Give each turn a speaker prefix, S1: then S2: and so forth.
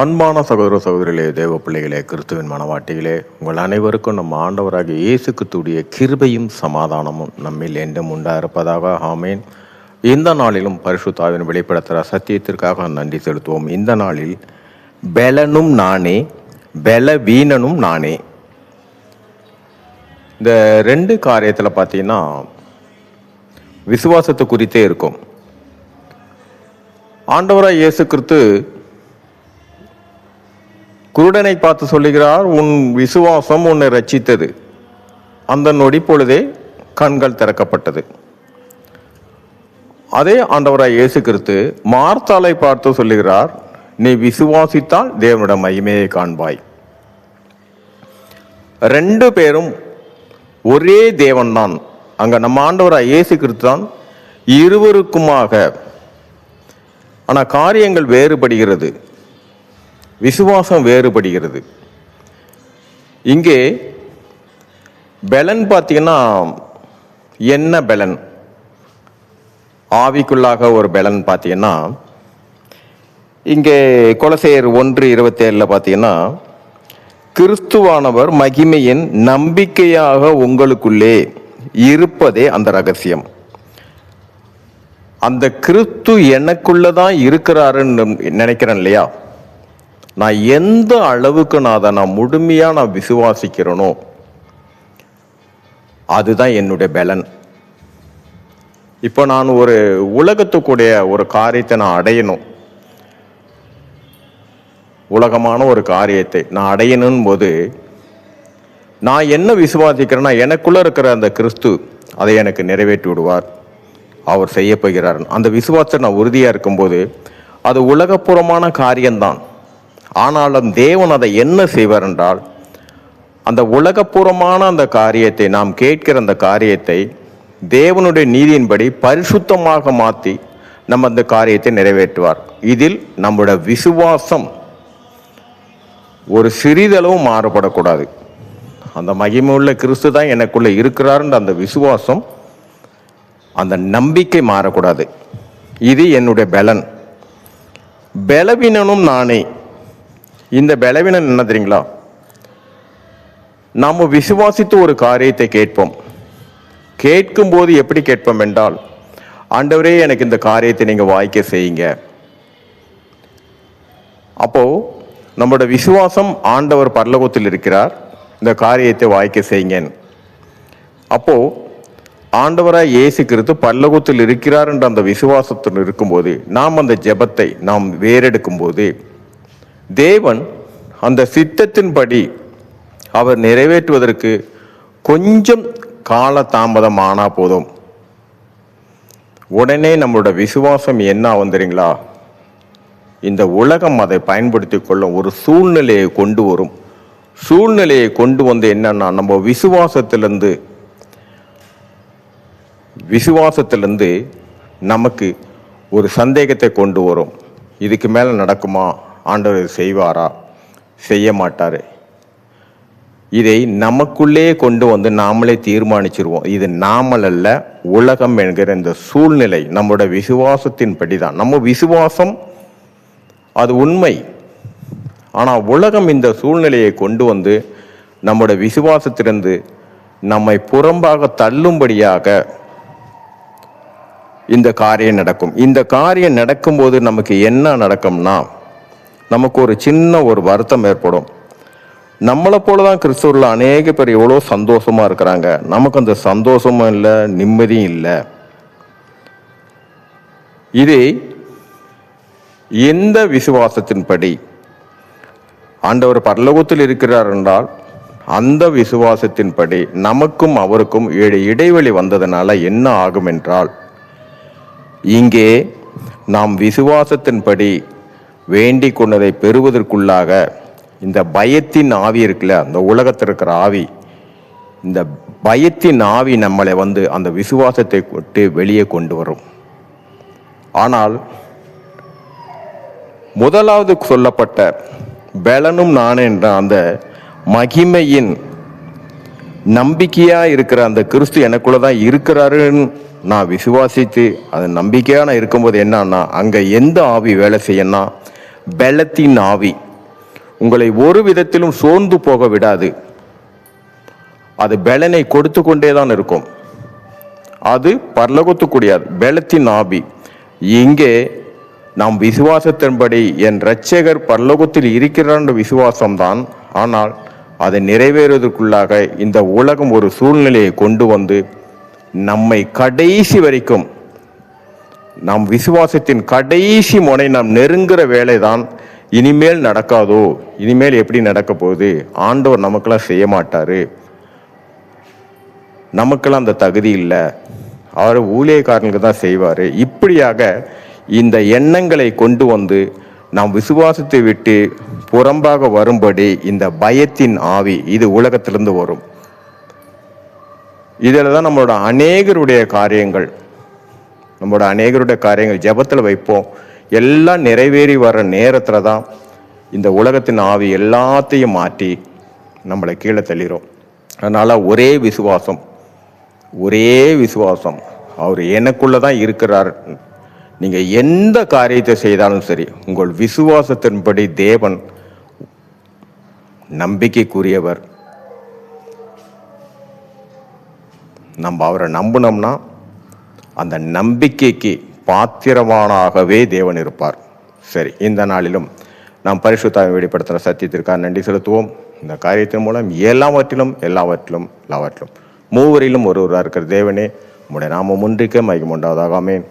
S1: அன்பான சகோதர சகோதரிகளே தேவ பிள்ளைகளே கிறிஸ்துவின் மனவாட்டிகளே உங்கள் அனைவருக்கும் நம்ம ஆண்டவராகிய இயேசுக்குத்துடைய கிருபையும் சமாதானமும் நம்மில் என்றும் உண்டாயிருப்பதாக. ஆமேன். இந்த நாளிலும் பரிசுத்தாவின் வெளிப்படுத்துகிற சத்தியத்திற்காக நன்றி செலுத்துவோம். இந்த நாளில் பெலனும் நானே பெல வீணனும் நானே. இந்த ரெண்டு காரியத்தில் பார்த்தீங்கன்னா விசுவாசத்தை குறித்தே இருக்கும். ஆண்டவராக இயேசு கிறிஸ்து குருடனை பார்த்து சொல்லுகிறார் உன் விசுவாசம் உன்னை ரச்சித்தது அந்த நொடி பொழுதே கண்கள் திறக்கப்பட்டது. அதே ஆண்டவராய் இயேசு கிறிஸ்து மார்த்தாலை பார்த்து சொல்லுகிறார் நீ விசுவாசித்தால் தேவனிடம் மகிமையை காண்பாய். ரெண்டு பேரும் ஒரே தேவன்தான். அங்க நம்ம ஆண்டவராய் இயேசு கிறிஸ்து தான் இருவருக்குமாக. ஆனால் காரியங்கள் வேறுபடுகிறது. விசுவாசம் வேறுபடுகிறது. இங்கே பெலன் பார்த்தீங்கன்னா என்ன பெலன்? ஆவிக்குள்ளாக ஒரு பெலன் பார்த்தீங்கன்னா இங்கே கொலசேர் ஒன்று இருபத்தேழில் பார்த்தீங்கன்னா கிறிஸ்துவானவர் மகிமையின் நம்பிக்கையாக உங்களுக்குள்ளே இருப்பதே அந்த ரகசியம். அந்த கிறிஸ்து எனக்குள்ளதான் இருக்கிறாருன்னு நினைக்கிறேன் இல்லையா? நான் எந்த அளவுக்கு நான் அதை நான் முழுமையாக நான் விசுவாசிக்கிறேனோ அதுதான் என்னுடைய பலன். இப்போ நான் ஒரு உலகத்துக்குடைய ஒரு காரியத்தை நான் அடையணும். உலகமான ஒரு காரியத்தை நான் அடையணும் போது நான் என்ன விசுவாசிக்கிறேன்னா எனக்குள்ளே இருக்கிற அந்த கிறிஸ்து அதை எனக்கு நிறைவேற்றி விடுவார். அவர் செய்ய போகிறார். அந்த விசுவாசத்தை நான் உறுதியாக இருக்கும்போது அது உலகப்புறமான காரியம்தான். ஆனாலும் தேவன் அதை என்ன செய்வார் என்றால் அந்த உலகப்பூர்வமான அந்த காரியத்தை நாம் கேட்கிற அந்த காரியத்தை தேவனுடைய நீதியின்படி பரிசுத்தமாக மாற்றி நம்ம அந்த காரியத்தை நிறைவேற்றுவார். இதில் நம்முடைய விசுவாசம் ஒரு சிறிதளவு மாறுபடக்கூடாது. அந்த மகிமையுள்ள கிறிஸ்து தான் எனக்குள்ளே இருக்கிறாருன்ற அந்த விசுவாசம் அந்த நம்பிக்கை மாறக்கூடாது. இது என்னுடைய பலன். பலவீனனும் நானே. இந்த பலவீனம் என்ன தெரியுங்களா? நாம் விசுவாசித்து ஒரு காரியத்தை கேட்போம். கேட்கும்போது எப்படி கேட்போம் என்றால் ஆண்டவரே எனக்கு இந்த காரியத்தை நீங்கள் வாய்க்க செய்யுங்க. அப்போது நம்மளோட விசுவாசம் ஆண்டவர் பரலோகத்தில் இருக்கிறார். இந்த காரியத்தை வாய்க்க செய்யுங்க அப்போது ஆண்டவராக இயேசு கிறிஸ்து பல்லகத்தில் இருக்கிறார் என்ற அந்த விசுவாசத்தில் இருக்கும்போது நாம் அந்த ஜெபத்தை நாம் வேறெடுக்கும்போது தேவன் அந்த சித்தத்தின்படி அவர் நிறைவேற்றுவதற்கு கொஞ்சம் கால தாமதம் ஆனா போதும். உடனே நம்மளோட விசுவாசம் என்ன வந்துறீங்களா இந்த உலகம் அதை பயன்படுத்தி கொள்ளும் ஒரு சூழ்நிலையை கொண்டு வரும். சூழ்நிலையை கொண்டு வந்து என்னன்னா நம்ம விசுவாசத்திலிருந்து விசுவாசத்திலிருந்து நமக்கு ஒரு சந்தேகத்தை கொண்டு வரும். இதுக்கு மேலே நடக்குமா? ஆண்டவர் செய்வாரா? செய்ய மாட்டார். இதை நமக்குள்ளே கொண்டு வந்து நாமளே தீர்மானிச்சிருவோம். இது நாமல் அல்ல உலகம் என்கிற இந்த சூழ்நிலை நம்மளோட விசுவாசத்தின் படிதான் நம்ம விசுவாசம் அது உண்மை. ஆனால் உலகம் இந்த சூழ்நிலையை கொண்டு வந்து நம்மளோட விசுவாசத்திலிருந்து நம்மை புறம்பாக தள்ளும்படியாக இந்த காரியம் நடக்கும். இந்த காரியம் நடக்கும்போது நமக்கு என்ன நடக்கும்னா நமக்கு ஒரு சின்ன ஒரு வருத்தம் ஏற்படும். நம்மளை போல தான் கிறிஸ்துவில் அநேக பேர் எவ்வளோ சந்தோஷமாக இருக்கிறாங்க. நமக்கு அந்த சந்தோஷமும் இல்லை நிம்மதியும் இல்லை. இது எந்த விசுவாசத்தின்படி? ஆண்டவர் பரலோகத்தில் இருக்கிறார் என்றால் அந்த விசுவாசத்தின்படி நமக்கும் அவருக்கும் இடைவெளி வந்ததுனால என்ன ஆகும் என்றால் இங்கே நாம் விசுவாசத்தின்படி வேண்டி கொண்டதை பெறுவதற்குள்ளாக இந்த பயத்தின் ஆவி இருக்குல்ல அந்த உலகத்தில் இருக்கிற ஆவி இந்த பயத்தின் ஆவி நம்மளை வந்து அந்த விசுவாசத்தை விட்டு வெளியே கொண்டு வரும். ஆனால் முதலாவது சொல்லப்பட்ட பலனும் நான் என்ற அந்த மகிமையின் நம்பிக்கையாக இருக்கிற அந்த கிறிஸ்து எனக்குள்ளே தான் இருக்கிறாருன்னு நான் விசுவாசித்து அது நம்பிக்கையாக நான் இருக்கும்போது என்னன்னா அங்கே எந்த ஆவி வேலை செய்யணும்னா பலத்தின் ஆவி. உங்களை ஒரு விதத்திலும் சோர்ந்து போக விடாது. அது பலனை கொடுத்து கொண்டே தான் இருக்கும். அது பரலோகத்துக்குடியாது பலத்தின் ஆவி. இங்கே நாம் விசுவாசத்தின்படி என் இரட்சகர் பரலோகத்தில் இருக்கிறார் என்ற விசுவாசம்தான். ஆனால் அதை நிறைவேறுவதற்குள்ளாக இந்த உலகம் ஒரு சூழ்நிலையை கொண்டு வந்து நம்மை கடைசி வரைக்கும் நம் விசுவாசத்தின் கடைசி முனை நாம் நெருங்குற வேலைதான் இனிமேல் நடக்காதோ? இனிமேல் எப்படி நடக்க போகுது? ஆண்டவர் நமக்கெல்லாம் செய்ய மாட்டார். நமக்கெல்லாம் அந்த தகுதி இல்லை. அவர் ஊழியக்காரனுக்கு தான் செய்வார். இப்படியாக இந்த எண்ணங்களை கொண்டு வந்து நாம் விசுவாசத்தை விட்டு புறம்பாக வரும்படி இந்த பயத்தின் ஆவி இது உலகத்திலிருந்து வரும். இதில் தான் நம்மளோட அநேகருடைய காரியங்கள் நம்மளோட அநேகருடைய காரியங்கள் ஜெபத்தில் வைப்போம். எல்லாம் நிறைவேறி வர நேரத்தில் தான் இந்த உலகத்தின் ஆவி எல்லாத்தையும் மாற்றி நம்மளை கீழே தள்ளிரும். அதனால் ஒரே விசுவாசம் ஒரே விசுவாசம். அவர் எனக்குள்ள தான் இருக்கிறார். நீங்கள் எந்த காரியத்தை செய்தாலும் சரி உங்கள் விசுவாசத்தின்படி தேவன் நம்பிக்கைக்குரியவர். நம்ம அவரை நம்பினோம்னா அந்த நம்பிக்கைக்கு பாத்திரமானாகவே தேவன் இருப்பார். சரி இந்த நாளிலும் நாம் பரிசுத்தாவை வெளிப்படுத்துகிற சத்தியத்திற்காக நன்றி செலுத்துவோம். இந்த காரியத்தின் மூலம் எல்லாவற்றிலும் எல்லாவற்றிலும் எல்லாவற்றிலும் மூவரிலும் ஒருவராக இருக்கிற தேவனே உம்முடைய நாமம் ஒன்றிக்க மயக்கம் ஆமென்.